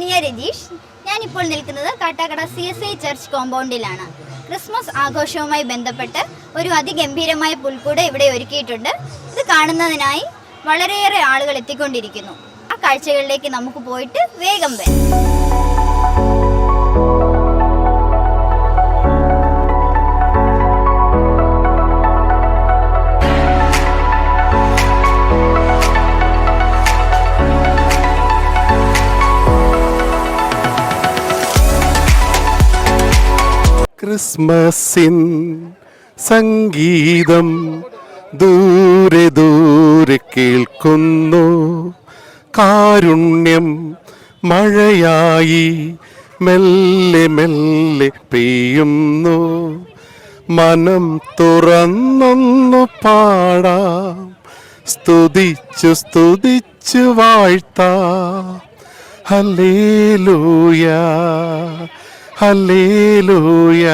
സോണിയ രതീഷ്. ഞാനിപ്പോൾ നിൽക്കുന്നത് Kattakada C S I church കോമ്പൗണ്ടിലാണ് Christmas ആഘോഷവുമായി ബന്ധപ്പെട്ട് ഒരു അതിഗംഭീരമായ പുൽക്കൂട് ഇവിടെ ഒരുക്കിയിട്ടുണ്ട്. ഇത് കാണുന്നതിനായി വളരെയേറെ ആളുകൾ എത്തിക്കൊണ്ടിരിക്കുന്നു. ആ കാഴ്ചകളിലേക്ക് നമുക്ക് പോയിട്ട് വേഗം വരാം. ക്രിസ്മസിൻ സംഗീതം ദൂരെ ദൂരെ കേൾക്കുന്നു. കാരുണ്യം മഴയായി മെല്ലെ മെല്ലെ പെയ്യുന്നു. മനം തുറന്നൊന്നു പാടാം. സ്തുതിച്ചു സ്തുതിച്ചു വാഴ്ത്താം. ഹല്ലേലൂയ. ഹല്ലേലൂയ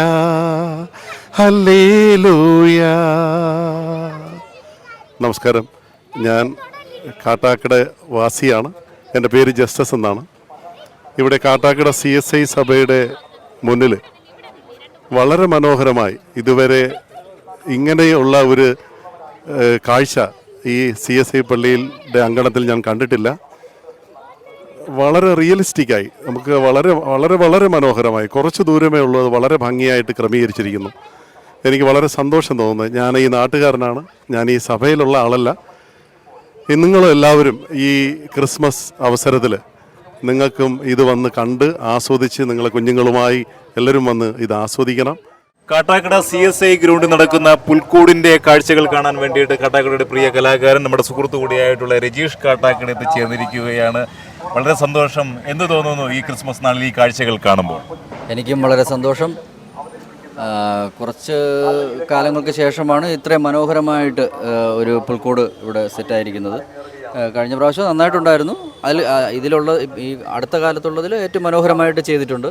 ഹല്ലേലൂയ. നമസ്കാരം. ഞാൻ കാട്ടാക്കട വാസിയാണ്. എന്റെ പേര് ജസ്റ്റസ് എന്നാണ്. ഇവിടെ കാട്ടാക്കട സി എസ് ഐ സഭയുടെ മുന്നിൽ വളരെ മനോഹരമായി ഇതുവരെ ഇങ്ങനെയുള്ള ഒരു കാഴ്ച ഈ സി എസ് ഐ പള്ളിയുടെ അങ്കണത്തിൽ ഞാൻ കണ്ടിട്ടില്ല. വളരെ റിയലിസ്റ്റിക്കായി. നമുക്ക് വളരെ വളരെ വളരെ മനോഹരമായി കുറച്ച് ദൂരമേ ഉള്ളത് വളരെ ഭംഗിയായിട്ട് ക്രമീകരിച്ചിരിക്കുന്നു. എനിക്ക് വളരെ സന്തോഷം തോന്നുന്നത്. ഞാൻ ഈ നാട്ടുകാരനാണ് ഞാൻ ഈ സഭയിലുള്ള ആളല്ല. നിങ്ങൾ എല്ലാവരും ഈ ക്രിസ്മസ് അവസരത്തിൽ നിങ്ങൾക്കും ഇത് വന്ന് കണ്ട് ആസ്വദിച്ച് നിങ്ങളെ കുഞ്ഞുങ്ങളുമായി എല്ലാവരും വന്ന് ഇത് ആസ്വദിക്കണം. കാട്ടാക്കട സി എസ് ഐ ഗ്രൗണ്ടിൽ നടക്കുന്ന പുൽക്കൂടിന്റെ കാഴ്ചകൾ കാണാൻ വേണ്ടിയിട്ട് കാട്ടാക്കടയുടെ പ്രിയ കലാകാരൻ നമ്മുടെ സുഹൃത്തു കൂടിയായിട്ടുള്ള രജീഷ് കാട്ടാക്കട എത്തിച്ചേർന്നിരിക്കുകയാണ്. വളരെ സന്തോഷം എന്ത് തോന്നുന്നു ഈ ക്രിസ്മസ് നാളിൽ ഈ കാഴ്ചകൾ കാണുമ്പോൾ. എനിക്കും വളരെ സന്തോഷം. കുറച്ച് കാലങ്ങൾക്ക് ശേഷമാണ് ഇത്രയും മനോഹരമായിട്ട് ഒരു പുൽക്കൂട് ഇവിടെ സെറ്റായിരിക്കുന്നത്. കഴിഞ്ഞ പ്രാവശ്യം നന്നായിട്ടുണ്ടായിരുന്നു. അതിൽ ഇതിലുള്ള ഈ അടുത്ത കാലത്തുള്ളതിൽ ഏറ്റവും മനോഹരമായിട്ട് ചെയ്തിട്ടുണ്ട്.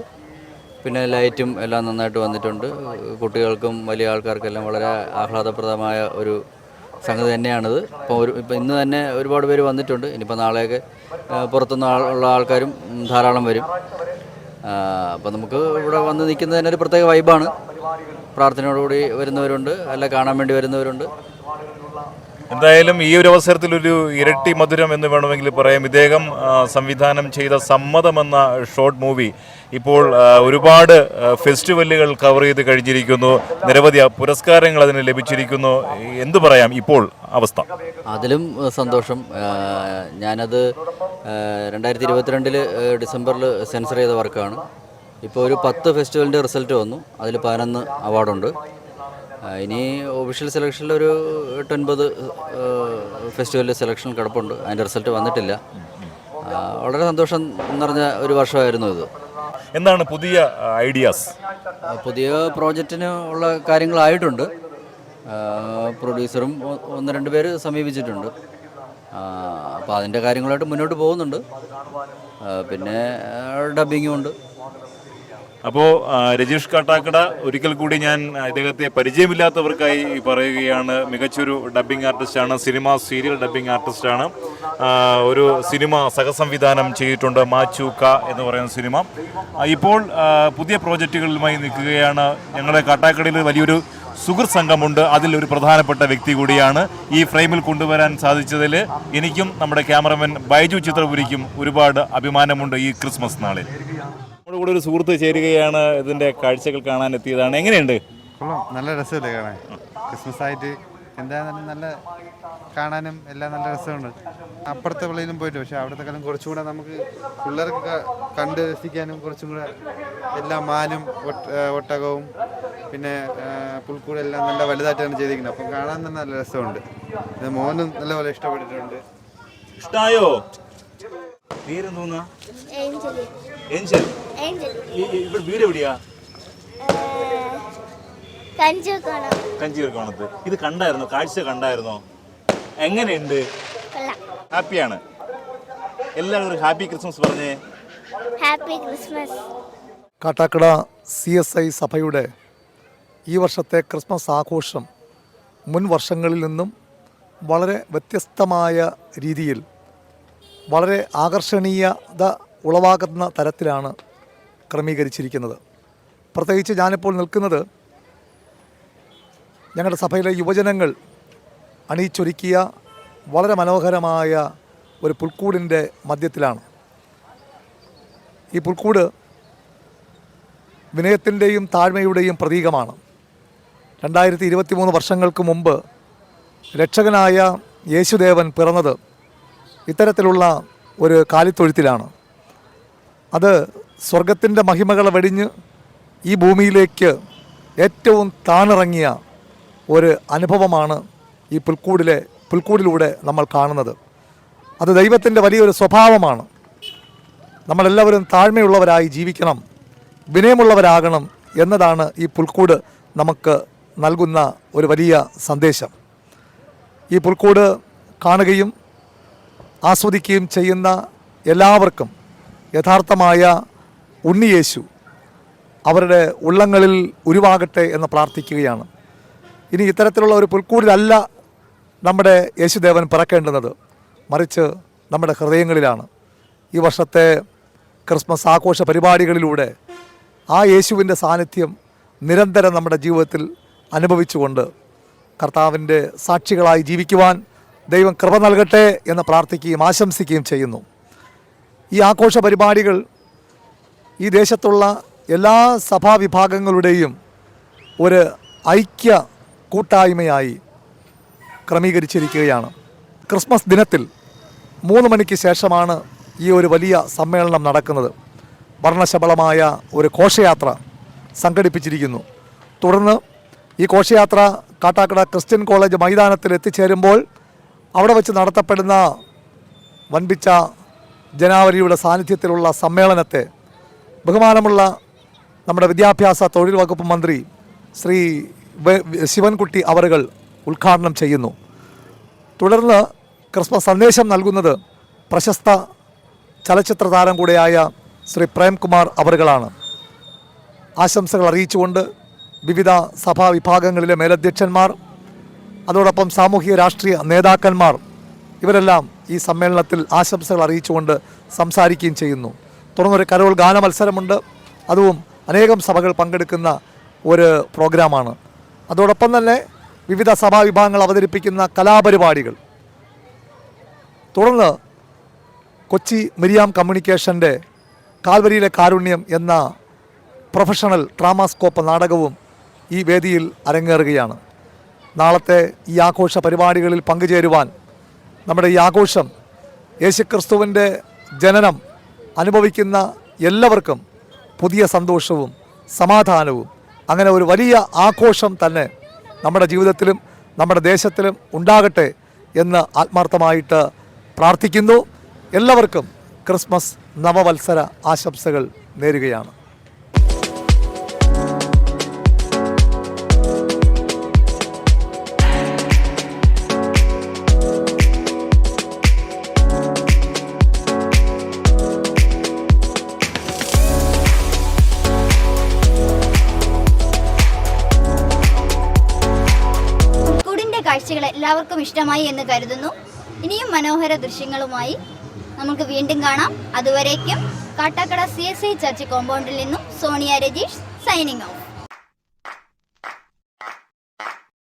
പിന്നെ ലൈറ്റും എല്ലാം നന്നായിട്ട് വന്നിട്ടുണ്ട്. കുട്ടികൾക്കും വലിയ ആൾക്കാർക്കെല്ലാം വളരെ ആഹ്ലാദപ്രദമായ ഒരു സംഗതി തന്നെയാണിത്. ഇപ്പോൾ ഒരു ഇപ്പോൾ ഇന്ന് തന്നെ ഒരുപാട് പേര് വന്നിട്ടുണ്ട്. ഇനിയിപ്പോൾ നാളെയൊക്കെ പുറത്തുനിന്ന് ഉള്ള ആൾക്കാരും ധാരാളം വരും. അപ്പോൾ നമുക്ക് ഇവിടെ വന്ന് നിൽക്കുന്നതിന് ഒരു പ്രത്യേക വൈബാണ് പ്രാർത്ഥനയോടുകൂടി വരുന്നവരുണ്ട്. അല്ല കാണാൻ വേണ്ടി വരുന്നവരുണ്ട്. എന്തായാലും ഈ ഒരു അവസരത്തിൽ ഒരു ഇരട്ടി മധുരം എന്ന് വേണമെങ്കിൽ പറയാം. ഇദ്ദേഹം സംവിധാനം ചെയ്ത സമ്മതം എന്ന ഷോർട്ട് മൂവി ഇപ്പോൾ ഒരുപാട് ഫെസ്റ്റിവലുകൾ കവർ ചെയ്ത് കഴിഞ്ഞിരിക്കുന്നു. നിരവധി പുരസ്കാരങ്ങൾ അതിന് ലഭിച്ചിരിക്കുന്നു. എന്തു പറയാം ഇപ്പോൾ അവസ്ഥ? അതിലും സന്തോഷം. ഞാനത് രണ്ടായിരത്തി ഇരുപത്തിരണ്ടിൽ ഡിസംബറിൽ സെൻസർ ചെയ്ത വർക്കാണ്. ഇപ്പോൾ ഒരു പത്ത് ഫെസ്റ്റിവലിന്റെ റിസൾട്ട് വന്നു. അതിൽ പതിനൊന്ന് അവാർഡുണ്ട്. ഇനി ഒഫീഷ്യൽ സെലക്ഷനിൽ ഒരു എട്ടൊൻപത് ഫെസ്റ്റിവലിൽ സെലക്ഷൻ കിടപ്പുണ്ട്. അതിന്റെ റിസൾട്ട് വന്നിട്ടില്ല. വളരെ സന്തോഷം നിറഞ്ഞ ഒരു വർഷമായിരുന്നു ഇത്. എന്താണ് പുതിയ ഐഡിയാസ് പുതിയ പ്രോജക്റ്റിന് ഉള്ള കാര്യങ്ങളായിട്ടുണ്ട്. പ്രൊഡ്യൂസറും ഒന്ന് രണ്ട് പേര് സമീപിച്ചിട്ടുണ്ട്. അപ്പോൾ അതിന്റെ കാര്യങ്ങളായിട്ട് മുന്നോട്ട് പോകുന്നുണ്ട്. പിന്നെ ഡബിങ്ങും ഉണ്ട്. അപ്പോൾ രജീഷ് കാട്ടാക്കട ഒരിക്കൽ കൂടി ഞാൻ ഇദ്ദേഹത്തെ പരിചയമില്ലാത്തവർക്കായി പറയുകയാണ്. മികച്ചൊരു ഡബ്ബിംഗ് ആർട്ടിസ്റ്റാണ് സിനിമ സീരിയൽ ഡബ്ബിംഗ് ആർട്ടിസ്റ്റാണ് ഒരു സിനിമ സഹസംവിധാനം ചെയ്തിട്ടുണ്ട് മാച്ചൂക്ക എന്ന് പറയുന്ന സിനിമ. ഇപ്പോൾ പുതിയ പ്രോജക്റ്റുകളുമായി നിൽക്കുകയാണ്. ഞങ്ങളുടെ കാട്ടാക്കടയിൽ വലിയൊരു സുഹൃത്ത് സംഘമുണ്ട്. അതിൽ ഒരു പ്രധാനപ്പെട്ട വ്യക്തി കൂടിയാണ്. ഈ ഫ്രെയിമിൽ കൊണ്ടുവരാൻ സാധിച്ചതിൽ എനിക്കും നമ്മുടെ ക്യാമറമാൻ ബൈജു ചിത്രപുരിക്കും ഒരുപാട് അഭിമാനമുണ്ട് ഈ ക്രിസ്മസ് നാളിൽ. നമ്മുടെ കൂടെ ഒരു സുഹൃത്ത് ചേരുകയാണ്. ഇതിന്റെ കാഴ്ചകൾ കാണാൻ എത്തിയതാണ്. എങ്ങനെയുണ്ട്? കൊള്ളാം. നല്ല രസമല്ലേ കാണാൻ? ക്രിസ്മസ് ആയിട്ട് എന്തായാലും നല്ല കാണാനും എല്ലാം നല്ല രസമുണ്ട്. അപ്പുറത്തെ പള്ളിയിലും പോയിട്ട് പക്ഷെ അവിടുത്തെ കാലം കുറച്ചും കൂടെ നമുക്ക് പിള്ളേർക്ക് കണ്ട് രസിക്കാനും കുറച്ചും കൂടെ എല്ലാ മാനും ഒട്ടകവും പിന്നെ പുൽക്കൂടെ എല്ലാം നല്ല വലുതായിട്ടാണ് ചെയ്തിരിക്കുന്നത്. അപ്പം കാണാൻ തന്നെ നല്ല രസമുണ്ട്. ഇത് മോനും നല്ലപോലെ ഇഷ്ടപ്പെട്ടിട്ടുണ്ട്. ഇഷ്ടായോ? പേരെന്തോന്നാ? ഏഞ്ചൽ ഇവിടെ വീട് എവിടെയാ? കഞ്ചോക്കണം കഞ്ചീർ കോണത്ത്. ഇത് കണ്ടായിരുന്നോ? കാഴ്ച കണ്ടായിരുന്നോ? എങ്ങനെയുണ്ട്? ഹാപ്പിയാണ്. എല്ലാവരും ഒരു ഹാപ്പി ക്രിസ്മസ് പറഞ്ഞേ. Happy Christmas. Kattakada C S I സഭയുടെ ഈ വർഷത്തെ ക്രിസ്മസ് ആഘോഷം മുൻ വർഷങ്ങളിൽ നിന്നും വളരെ വ്യത്യസ്തമായ രീതിയിൽ വളരെ ആകർഷണീയത ഉളവാക്കുന്ന തരത്തിലാണ് ക്രമീകരിച്ചിരിക്കുന്നത്. പ്രത്യേകിച്ച് ഞാനിപ്പോൾ നിൽക്കുന്നത് ഞങ്ങളുടെ സഭയിലെ യുവജനങ്ങൾ അണിയിച്ചൊരുക്കിയ വളരെ മനോഹരമായ ഒരു പുൽക്കൂടിന്റെ മധ്യത്തിലാണ്. ഈ പുൽക്കൂട് വിനയത്തിന്റെയും താഴ്മയുടെയും പ്രതീകമാണ്. രണ്ടായിരത്തി ഇരുപത്തി മൂന്ന് വർഷങ്ങൾക്ക് മുമ്പ് രക്ഷകനായ യേശുദേവൻ പിറന്നത് ഇത്തരത്തിലുള്ള ഒരു കാലിത്തൊഴുത്തിലാണ്. അത് സ്വർഗത്തിന്റെ മഹിമകളെ വെടിഞ്ഞ് ഈ ഭൂമിയിലേക്ക് ഏറ്റവും താണിറങ്ങിയ ഒരു അനുഭവമാണ് ഈ പുൽക്കൂടിലെ പുൽക്കൂടിലൂടെ നമ്മൾ കാണുന്നത്. അത് ദൈവത്തിന്റെ വലിയൊരു സ്വഭാവമാണ്. നമ്മളെല്ലാവരും താഴ്മയുള്ളവരായി ജീവിക്കണം വിനയമുള്ളവരാകണം എന്നതാണ് ഈ പുൽക്കൂട് നമുക്ക് നൽകുന്ന ഒരു വലിയ സന്ദേശം. ഈ പുൽക്കൂട് കാണുകയും ആസ്വദിക്കുകയും ചെയ്യുന്ന എല്ലാവർക്കും യഥാർത്ഥമായ ഉണ്ണിയേശു അവരുടെ ഉള്ളങ്ങളിൽ ഉരുവാകട്ടെ എന്ന് പ്രാർത്ഥിക്കുകയാണ്. ഇനി ഇത്തരത്തിലുള്ള ഒരു പുൽക്കൂടിലല്ല നമ്മുടെ യേശുദേവൻ പിറക്കേണ്ടുന്നത്. മറിച്ച് നമ്മുടെ ഹൃദയങ്ങളിലാണ്. ഈ വർഷത്തെ ക്രിസ്മസ് ആഘോഷ പരിപാടികളിലൂടെ ആ യേശുവിന്റെ സാന്നിധ്യം നിരന്തരം നമ്മുടെ ജീവിതത്തിൽ അനുഭവിച്ചുകൊണ്ട് കർത്താവിന്റെ സാക്ഷികളായി ജീവിക്കുവാൻ ദൈവം കൃപ നൽകട്ടെ എന്ന് പ്രാർത്ഥിക്കുകയും ആശംസിക്കുകയും ചെയ്യുന്നു. ഈ ആഘോഷ പരിപാടികൾ ഈ ദേശത്തുള്ള എല്ലാ സഭാവിഭാഗങ്ങളുടെയും ഒരു ഐക്യ കൂട്ടായ്മയായി ക്രമീകരിച്ചിരിക്കുകയാണ്. ക്രിസ്മസ് ദിനത്തിൽ മൂന്ന് മണിക്ക് ശേഷമാണ് ഈ ഒരു വലിയ സമ്മേളനം നടക്കുന്നത്. വർണശബളമായ ഒരു ഘോഷയാത്ര സംഘടിപ്പിച്ചിരിക്കുന്നു. തുടർന്ന് ഈ ഘോഷയാത്ര കാട്ടാക്കട ക്രിസ്ത്യൻ കോളേജ് മൈതാനത്തിൽ എത്തിച്ചേരുമ്പോൾ അവിടെ വെച്ച് നടത്തപ്പെടുന്ന വൻപിച്ച ജനാവലിയുടെ സാന്നിധ്യത്തിലുള്ള സമ്മേളനത്തെ ബഹുമാനമുള്ള നമ്മുടെ വിദ്യാഭ്യാസ തൊഴിൽ വകുപ്പ് മന്ത്രി ശ്രീ ശിവൻകുട്ടി അവറുകൾ ഉദ്ഘാടനം ചെയ്യുന്നു. തുടർന്ന് ക്രിസ്മസ് സന്ദേശം നൽകുന്നത് പ്രശസ്ത ചലച്ചിത്ര താരം കൂടെയായ ശ്രീ പ്രേംകുമാർ അവറുകളാണ്. ആശംസകൾ അറിയിച്ചുകൊണ്ട് വിവിധ സഭാ വിഭാഗങ്ങളിലെ മേലധ്യക്ഷന്മാർ അതോടൊപ്പം സാമൂഹിക രാഷ്ട്രീയ നേതാക്കന്മാർ ഇവരെല്ലാം ഈ സമ്മേളനത്തിൽ ആശംസകൾ അറിയിച്ചുകൊണ്ട് സംസാരിക്കുകയും ചെയ്യുന്നു. തുടർന്നൊരു കരോൾ ഗാന മത്സരമുണ്ട്. അതും അനേകം സഭകൾ പങ്കെടുക്കുന്ന ഒരു പ്രോഗ്രാമാണ്. അതോടൊപ്പം തന്നെ വിവിധ സഭാവിഭാഗങ്ങൾ അവതരിപ്പിക്കുന്ന കലാപരിപാടികൾ. തുടർന്ന് കൊച്ചി മിരിയാം കമ്മ്യൂണിക്കേഷന്റെ കാൽവരിയിലെ കാരുണ്യം എന്ന പ്രൊഫഷണൽ ഡ്രാമാസ്കോപ്പ് നാടകവും ഈ വേദിയിൽ അരങ്ങേറുകയാണ്. നാളത്തെ ഈ ആഘോഷ പരിപാടികളിൽ പങ്കുചേരുവാൻ നമ്മുടെ ഈ ആഘോഷം യേശുക്രിസ്തുവിന്റെ ജനനം അനുഭവിക്കുന്ന എല്ലാവർക്കും പുതിയ സന്തോഷവും സമാധാനവും. അങ്ങനെ ഒരു വലിയ ആഘോഷം തന്നെ നമ്മുടെ ജീവിതത്തിലും നമ്മുടെ ദേശത്തിലും ഉണ്ടാകട്ടെ എന്ന് ആത്മാർത്ഥമായിട്ട് പ്രാർത്ഥിക്കുന്നു. എല്ലാവർക്കും ക്രിസ്മസ് നവവത്സര ആശംസകൾ നേരുകയാണ്. കാഴ്ചകൾ എല്ലാവർക്കും ഇഷ്ടമായി എന്ന് കരുതുന്നു. ഇനിയും മനോഹര ദൃശ്യങ്ങളുമായി നമുക്ക് വീണ്ടും കാണാം. അതുവരേക്കും Kattakada C S I church കോമ്പൗണ്ടിൽ നിന്നും സോണിയ രജീഷ് സൈനിങ് ഔട്ട്